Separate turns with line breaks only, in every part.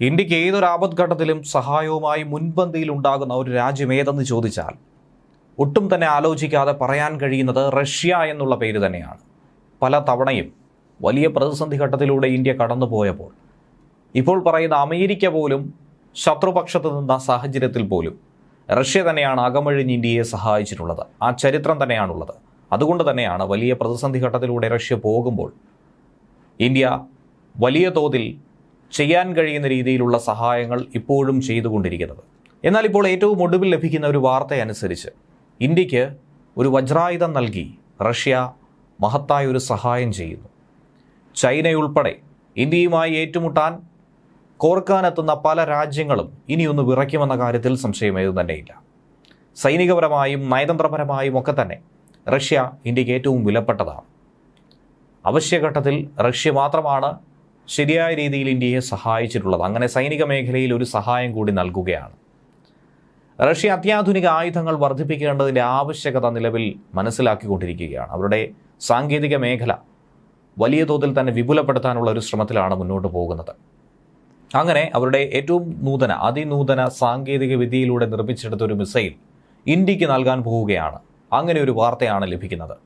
ഇന്ത്യയ്ക്ക് ഏതൊരു ആപത്ഘട്ടത്തിലും സഹായവുമായി മുൻപന്തിയിൽ ഉണ്ടാകുന്ന ഒരു രാജ്യം ഏതെന്ന് ചോദിച്ചാൽ ഒട്ടും തന്നെ ആലോചിക്കാതെ പറയാൻ കഴിയുന്നത് റഷ്യ എന്നുള്ള പേര് തന്നെയാണ്. പല തവണയും വലിയ പ്രതിസന്ധി ഘട്ടത്തിലൂടെ ഇന്ത്യ കടന്നുപോയപ്പോൾ ഇപ്പോൾ പറയുന്ന അമേരിക്ക പോലും ശത്രുപക്ഷത്ത് നിന്ന സാഹചര്യത്തിൽ പോലും റഷ്യ തന്നെയാണ് അകമഴിഞ്ഞ് ഇന്ത്യയെ സഹായിച്ചിട്ടുള്ളത്. ആ ചരിത്രം തന്നെയാണുള്ളത്. അതുകൊണ്ട് തന്നെയാണ് വലിയ പ്രതിസന്ധി ഘട്ടത്തിലൂടെ റഷ്യ പോകുമ്പോൾ ഇന്ത്യ വലിയ തോതിൽ ചെയ്യാൻ കഴിയുന്ന രീതിയിലുള്ള സഹായങ്ങൾ ഇപ്പോഴും ചെയ്തുകൊണ്ടിരിക്കുന്നത്. എന്നാൽ ഇപ്പോൾ ഏറ്റവും ഒടുവിൽ ലഭിക്കുന്ന ഒരു വാർത്തയനുസരിച്ച് ഇന്ത്യയ്ക്ക് ഒരു വജ്രായുധം നൽകി റഷ്യ മഹത്തായ ഒരു സഹായം ചെയ്യുന്നു. ചൈനയുൾപ്പെടെ ഇന്ത്യയുമായി ഏറ്റുമുട്ടാൻ കോർക്കാനെത്തുന്ന പല രാജ്യങ്ങളും ഇനിയൊന്ന് വിറയ്ക്കുമെന്ന കാര്യത്തിൽ സംശയമേതു തന്നെയില്ല. സൈനികപരമായും നയതന്ത്രപരമായും ഒക്കെ തന്നെ റഷ്യ ഇന്ത്യയ്ക്ക് ഏറ്റവും വിലപ്പെട്ടതാണ്. അവശ്യഘട്ടത്തിൽ റഷ്യ മാത്രമാണ് ശരിയായ രീതിയിൽ ഇന്ത്യയെ സഹായിച്ചിട്ടുള്ളത്. അങ്ങനെ സൈനിക മേഖലയിൽ ഒരു സഹായം കൂടി നൽകുകയാണ്. റഷ്യ അത്യാധുനിക ആയുധങ്ങൾ വർദ്ധിപ്പിക്കേണ്ടതിന്റെ ആവശ്യകത നിലവിൽ മനസ്സിലാക്കിക്കൊണ്ടിരിക്കുകയാണ്. അവരുടെ സാങ്കേതിക മേഖല വലിയ തോതിൽ തന്നെ വിപുലപ്പെടുത്താനുള്ള ഒരു ശ്രമത്തിലാണ് മുന്നോട്ട് പോകുന്നത്. അങ്ങനെ അവരുടെ ഏറ്റവും നൂതന അതിനൂതന സാങ്കേതിക വിദ്യയിലൂടെ നിർമ്മിച്ചെടുത്ത ഒരു മിസൈൽ ഇന്ത്യയ്ക്ക് നൽകാൻ പോവുകയാണ് അങ്ങനെ ഒരു വാർത്തയാണ് ലഭിക്കുന്നത്.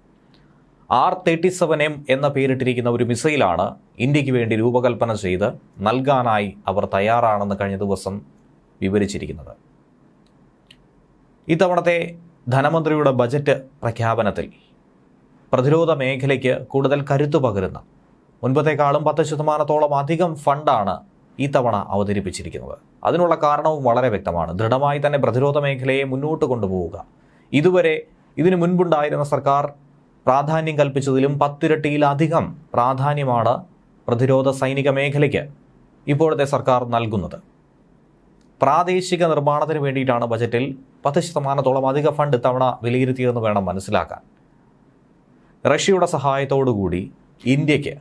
ആർ തേർട്ടി സെവൻ എം എന്ന പേരിട്ടിരിക്കുന്ന ഒരു മിസൈലാണ് ഇന്ത്യയ്ക്ക് വേണ്ടി രൂപകൽപ്പന ചെയ്ത് നൽകാനായി അവർ തയ്യാറാണെന്ന് കഴിഞ്ഞ ദിവസം വിവരിച്ചിരിക്കുന്നത്. ഇത്തവണത്തെ ധനമന്ത്രിയുടെ ബജറ്റ് പ്രഖ്യാപനത്തിൽ പ്രതിരോധ മേഖലയ്ക്ക് കൂടുതൽ കരുത്തു പകരുന്ന മുൻപത്തേക്കാളും പത്ത് ശതമാനത്തോളം അധികം ഫണ്ടാണ് ഈ തവണ അവതരിപ്പിച്ചിരിക്കുന്നത്. അതിനുള്ള കാരണവും വളരെ വ്യക്തമാണ്. ദൃഢമായി തന്നെ പ്രതിരോധ മേഖലയെ മുന്നോട്ട് കൊണ്ടുപോവുക. ഇതുവരെ ഇതിനു മുൻപുണ്ടായിരുന്ന സർക്കാർ പ്രാധാന്യം കൽപ്പിച്ചതിലും പത്തിരട്ടിയിലധികം പ്രാധാന്യമാണ് പ്രതിരോധ സൈനിക മേഖലയ്ക്ക് ഇപ്പോഴത്തെ സർക്കാർ നൽകുന്നത്. പ്രാദേശിക നിർമ്മാണത്തിന് വേണ്ടിയിട്ടാണ് ബജറ്റിൽ പത്ത് ശതമാനത്തോളം അധിക ഫണ്ട് ഇത്തവണ വിലയിരുത്തിയതെന്ന് വേണം മനസ്സിലാക്കാൻ. റഷ്യയുടെ സഹായത്തോടുകൂടി ഇന്ത്യയ്ക്ക്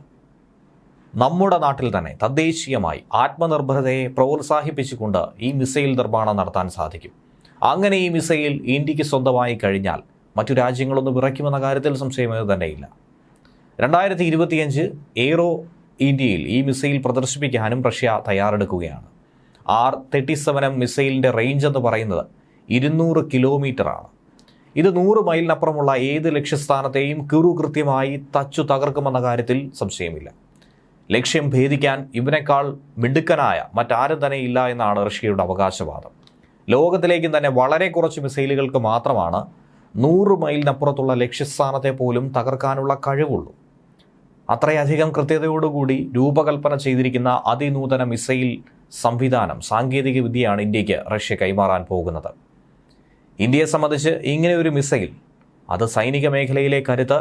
നമ്മുടെ നാട്ടിൽ തന്നെ തദ്ദേശീയമായി ആത്മനിർഭരതയെ പ്രോത്സാഹിപ്പിച്ചുകൊണ്ട് ഈ മിസൈൽ നിർമ്മാണം നടത്താൻ സാധിക്കും. അങ്ങനെ ഈ മിസൈൽ ഇന്ത്യയ്ക്ക് സ്വന്തമായി കഴിഞ്ഞാൽ മറ്റു രാജ്യങ്ങളൊന്ന് വിറയ്ക്കുമെന്ന കാര്യത്തിൽ സംശയമേ തന്നെയില്ല. രണ്ടായിരത്തി ഇരുപത്തിയഞ്ച് എയ്റോ ഇന്ത്യയിൽ ഈ മിസൈൽ പ്രദർശിപ്പിക്കാനും റഷ്യ തയ്യാറെടുക്കുകയാണ്. ആർ തേർട്ടി സെവൻ എം മിസൈലിന്റെ റേഞ്ച് എന്ന് പറയുന്നത് ഇരുന്നൂറ് കിലോമീറ്ററാണ്. ഇത് നൂറ് മൈലിനപ്പുറമുള്ള ഏത് ലക്ഷ്യസ്ഥാനത്തെയും കിറു കൃത്യമായി തച്ചു തകർക്കുമെന്ന കാര്യത്തിൽ സംശയമില്ല. ലക്ഷ്യം ഭേദിക്കാൻ ഇവനേക്കാൾ മിടുക്കനായ മറ്റാരും തന്നെ ഇല്ല എന്നാണ് റഷ്യയുടെ അവകാശവാദം. ലോകത്തിലേക്കും തന്നെ വളരെ കുറച്ച് മിസൈലുകൾക്ക് മാത്രമാണ് നൂറ് മൈലിനപ്പുറത്തുള്ള ലക്ഷ്യസ്ഥാനത്തെ പോലും തകർക്കാനുള്ള കഴിവുള്ളൂ. അത്രയധികം കൃത്യതയോടുകൂടി രൂപകൽപ്പന ചെയ്തിരിക്കുന്ന അതിനൂതന മിസൈൽ സംവിധാനം സാങ്കേതിക വിദ്യയാണ് ഇന്ത്യയ്ക്ക് റഷ്യ കൈമാറാൻ പോകുന്നത്. ഇന്ത്യയെ സംബന്ധിച്ച് ഇങ്ങനെ ഒരു മിസൈൽ അത് സൈനിക മേഖലയിലെ കരുത്ത്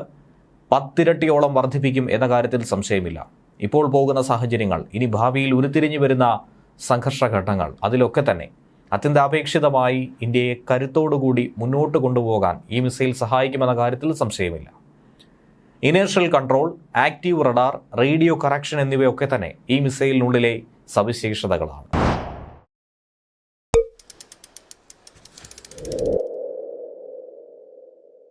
പത്തിരട്ടിയോളം വർദ്ധിപ്പിക്കും എന്ന കാര്യത്തിൽ സംശയമില്ല. ഇപ്പോൾ പോകുന്ന സാഹചര്യങ്ങൾ ഇനി ഭാവിയിൽ ഉരുത്തിരിഞ്ഞു വരുന്ന സംഘർഷഘട്ടങ്ങൾ അതിലൊക്കെ തന്നെ അത്യന്താപേക്ഷിതമായി ഇന്ത്യയെ കരുത്തോടുകൂടി മുന്നോട്ട് കൊണ്ടുപോകാൻ ഈ മിസൈൽ സഹായിക്കുമെന്ന കാര്യത്തിൽ സംശയമില്ല. Inertial control active radar radio correction എന്നിവയൊക്കെ തന്നെ ഈ മിസൈലിനുള്ളിലെ സവിശേഷതകളാണ്.